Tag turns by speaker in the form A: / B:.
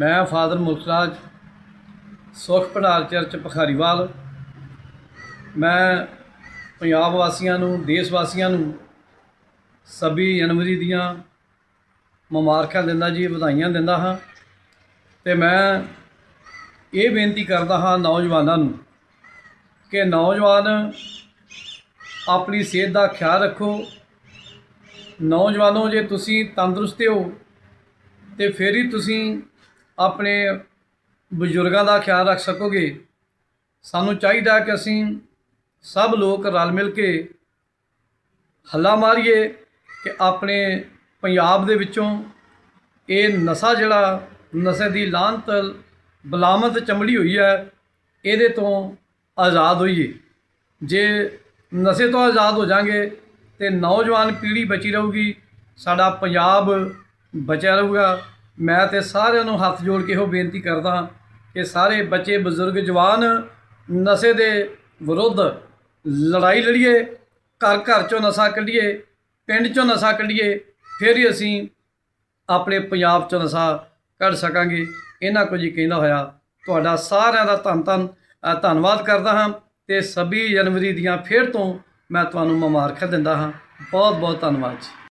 A: ਮੈਂ ਫਾਦਰ ਮੁਖਰਾਜ ਸੁਖ ਭੰਡਾਰ ਚਰਚ ਪਖਾਰੀਵਾਲ ਮੈਂ ਪੰਜਾਬ ਵਾਸੀਆਂ ਨੂੰ, ਦੇਸ਼ ਵਾਸੀਆਂ ਨੂੰ 26 ਜਨਵਰੀ ਦੀਆਂ ਮੁਬਾਰਕਾਂ ਦਿੰਦਾ ਜੀ, ਵਧਾਈਆਂ ਦਿੰਦਾ ਹਾਂ ਤੇ ਮੈਂ ਇਹ ਬੇਨਤੀ ਕਰਦਾ ਹਾਂ ਨੌਜਵਾਨਾਂ ਨੂੰ ਕਿ ਨੌਜਵਾਨ ਆਪਣੀ ਸਿਹਤ ਦਾ ਖਿਆਲ ਰੱਖੋ। ਨੌਜਵਾਨੋ, ਜੇ ਤੁਸੀਂ ਤੰਦਰੁਸਤ ਹੋ ਤੇ ਫਿਰ ਹੀ ਤੁਸੀਂ ਆਪਣੇ ਬਜ਼ੁਰਗਾਂ ਦਾ ਖਿਆਲ ਰੱਖ ਸਕੋਗੇ। ਸਾਨੂੰ ਚਾਹੀਦਾ ਕਿ ਅਸੀਂ ਸਭ ਲੋਕ ਰਲ ਮਿਲ ਕੇ ਹੱਲਾ ਮਾਰੀਏ ਕਿ ਆਪਣੇ ਪੰਜਾਬ ਦੇ ਵਿੱਚੋਂ ਇਹ ਨਸ਼ਾ ਜਿਹੜਾ ਨਸ਼ੇ ਦੀ ਲਾਹਨਤ ਬਲਾਮਤ ਚਮੜੀ ਹੋਈ ਹੈ, ਇਹਦੇ ਤੋਂ ਆਜ਼ਾਦ ਹੋਈਏ। ਜੇ ਨਸ਼ੇ ਤੋਂ ਆਜ਼ਾਦ ਹੋ ਜਾਾਂਗੇ ਤੇ ਨੌਜਵਾਨ ਪੀੜ੍ਹੀ ਬਚੀ ਰਹੂਗੀ, ਸਾਡਾ ਪੰਜਾਬ ਬਚਿਆ ਰਹੂਗਾ। ਮੈਂ ਤੇ ਸਾਰਿਆਂ ਨੂੰ ਹੱਥ ਜੋੜ ਕੇ ਇਹੋ ਬੇਨਤੀ ਕਰਦਾ ਕਿ ਸਾਰੇ ਬੱਚੇ, ਬਜ਼ੁਰਗ, ਜਵਾਨ ਨਸ਼ੇ ਦੇ ਵਿਰੁੱਧ ਲੜਾਈ ਲੜੀਏ, ਘਰ ਘਰ ਚੋਂ ਨਸ਼ਾ ਕੱਢੀਏ, ਪਿੰਡ ਚੋਂ ਨਸ਼ਾ ਕੱਢੀਏ, ਫਿਰ ਹੀ ਅਸੀਂ ਆਪਣੇ ਪੰਜਾਬ ਚੋਂ ਨਸ਼ਾ ਕੱਢ ਸਕਾਂਗੇ। ਇਹਨਾਂ ਕੁਝ ਹੀ ਕਹਿੰਦਾ ਹੋਇਆ। ਤੁਹਾਡਾ ਸਾਰਿਆਂ ਦਾ ਧੰਨ ਧੰਨ ਧੰਨਵਾਦ ਕਰਦਾ ਹਾਂ ਤੇ 26 ਜਨਵਰੀ ਦੀਆਂ ਫਿਰ ਤੋਂ ਮੈਂ ਤੁਹਾਨੂੰ ਮੁਬਾਰਕਾਂ ਦਿੰਦਾ ਹਾਂ। ਬਹੁਤ ਬਹੁਤ ਧੰਨਵਾਦ ਜੀ।